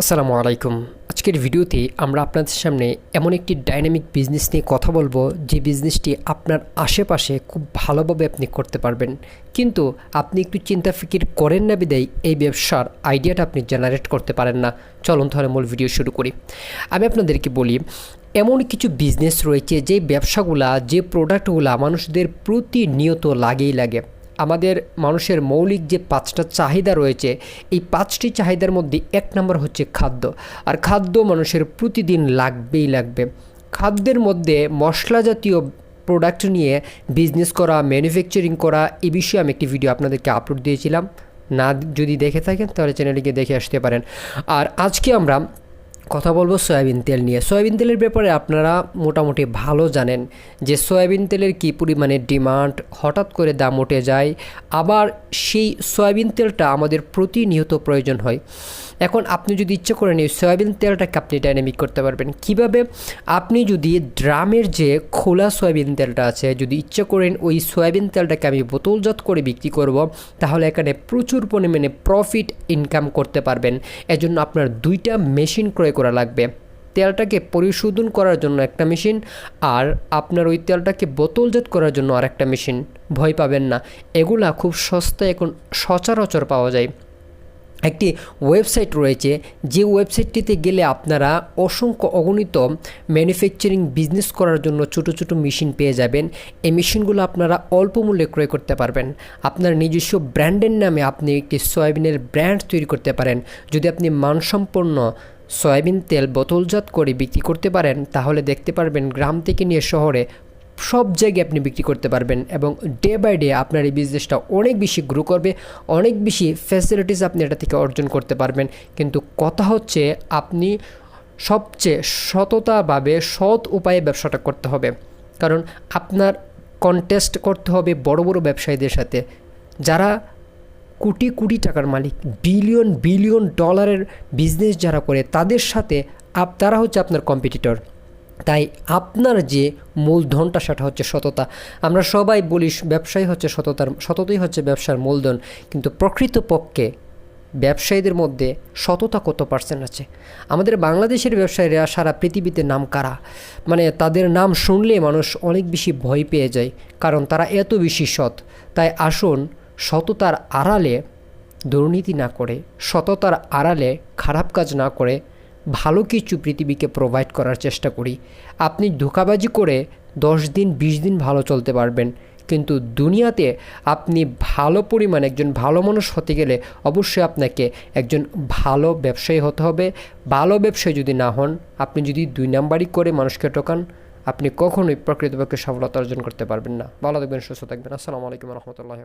আসসালামু আলাইকুম। আজকের ভিডিওতে আমরা আপনাদের সামনে এমন একটি ডাইনামিক বিজনেস নিয়ে কথা বলব, যে বিজনেসটি আপনার আশেপাশে খুব ভালোভাবে আপনি করতে পারবেন। কিন্তু আপনি একটু চিন্তা ফিকির করেন না বিদায়, এই ব্যবসার আইডিয়াটা আপনি জেনারেট করতে পারেন না। চলুন তাহলে মূল ভিডিও শুরু করি। আমি আপনাদেরকে বলি, এমন কিছু বিজনেস রয়েছে যে ব্যবসাগুলা, যে প্রোডাক্টগুলা মানুষদের প্রতিনিয়ত লাগেই লাগে। আমাদের মানুষের মৌলিক যে পাঁচটা চাহিদা রয়েছে, এই পাঁচটি চাহিদার মধ্যে এক নম্বর হচ্ছে খাদ্য। আর খাদ্য মানুষের প্রতিদিন লাগবেই লাগবে। খাদ্যের মধ্যে মশলা জাতীয় প্রোডাক্ট নিয়ে বিজনেস করা ম্যানুফ্যাকচারিং করা, এ বিষয়ে আমি একটি ভিডিও আপনাদেরকে আপলোড দিয়েছিলাম। না যদি দেখে থাকেন, তাহলে চ্যানেলটিকে দেখে আসতে পারেন। আর আজকে আমরা কথা বলব সয়াবিন তেল নিয়ে। সয়াবিন তেলের ব্যাপারে আপনারা মোটামুটি ভালো জানেন যে সয়াবিন তেলের কী পরিমাণে ডিমান্ড, হঠাৎ করে দাম উঠে যায়। আবার সেই সয়াবিন তেলটা আমাদের প্রতিনিয়ত প্রয়োজন হয়। এখন আপনি যদি ইচ্ছে করেন এই সয়াবিন তেলটাকে আপনি ডাইনামিক করতে পারবেন। কীভাবে? আপনি যদি ড্রামের যে খোলা সয়াবিন তেলটা আছে, যদি ইচ্ছে করেন ওই সয়াবিন তেলটাকে আমি বোতলজাত করে বিক্রি করব, তাহলে এখানে প্রচুর পরিমাণে প্রফিট ইনকাম করতে পারবেন। এজন্য আপনার দুইটা মেশিন ক্রয় করা লাগবে। তেলটাকে পরিশোধন করার জন্য একটা মেশিন আর আপনার ওই তেলটাকে বোতলজাত করার জন্য আর একটা মেশিন। ভয় পাবেন না। এগুলা খুব সস্তায় এখন সচরাচর পাওয়া যায়। একটি ওয়েবসাইট রয়েছে। যে ওয়েবসাইটটিতে গেলে আপনারা অসংখ্য অগণিত ম্যানুফ্যাকচারিং বিজনেস করার জন্য ছোট ছোট মেশিন পেয়ে যাবেন। এই মেশিনগুলো আপনারা অল্প মূল্যে ক্রয় করতে পারবেন। আপনার নিজস্ব ব্র্যান্ডের নামে আপনি একটি সয়াবিনের ব্র্যান্ড তৈরি করতে পারেন। যদি আপনি মানসম্পন্ন সয়াবিন তেল বোতলজাত করে বিক্রি করতে পারেন, তাহলে দেখতে পারবেন গ্রাম থেকে নিয়ে শহরে সব জায়গায় আপনি বিক্রি করতে পারবেন এবং ডে বাই ডে আপনার এই বিজনেসটা অনেক বেশি গ্রো করবে, অনেক বেশি ফ্যাসিলিটিস আপনি এটা থেকে অর্জন করতে পারবেন। কিন্তু কথা হচ্ছে আপনি সবচেয়ে সততাভাবে সৎ উপায়ে ব্যবসাটা করতে হবে। কারণ আপনার কন্টেস্ট করতে হবে বড় বড় ব্যবসায়ীদের সাথে। যারা কোটি কোটি টাকার মালিক বিলিয়ন বিলিয়ন ডলারের বিজনেস যারা করে, তাদের সাথে আপ, তারা হচ্ছে আপনার কম্পিটিটর তাই আপনার যে মূলধনটা, সেটা হচ্ছে সততা। আমরা সবাই বলি, ব্যবসায়ী হচ্ছে সততার, সততাই হচ্ছে ব্যবসার মূলধন। কিন্তু প্রকৃতপক্ষে ব্যবসায়ীদের মধ্যে সততা কত পার্সেন্ট আছে? আমাদের বাংলাদেশের ব্যবসায়ীরা সারা পৃথিবীতে নাম কারা? মানে তাদের নাম শুনলে মানুষ অনেক বেশি ভয় পেয়ে যায়, কারণ তারা এত বেশি সৎ। তাই আসুন সততার আড়ালে দুর্নীতি না করে, সততার আড়ালে খারাপ কাজ না করে ভালো কিছু পৃথিবীকে প্রোভাইড করার চেষ্টা করি। আপনি ধোকাবাজি করে দশ দিন, বিশ দিন ভালো চলতে পারবেন, কিন্তু দুনিয়াতে আপনি ভালো পরিমাণ একজন ভালো মানুষ হতে গেলে অবশ্যই আপনাকে একজন ভালো ব্যবসায়ী হতে হবে। ভালো ব্যবসায়ী যদি না হন, আপনি যদি দুই নাম্বারই করে মানুষকে টোকান আপনি কখনোই প্রকৃতপক্ষে সফলতা অর্জন করতে পারবেন না। ভালো থাকবেন, সুস্থ থাকবেন। আসসালামু আলাইকুম রহমতুল্লাহ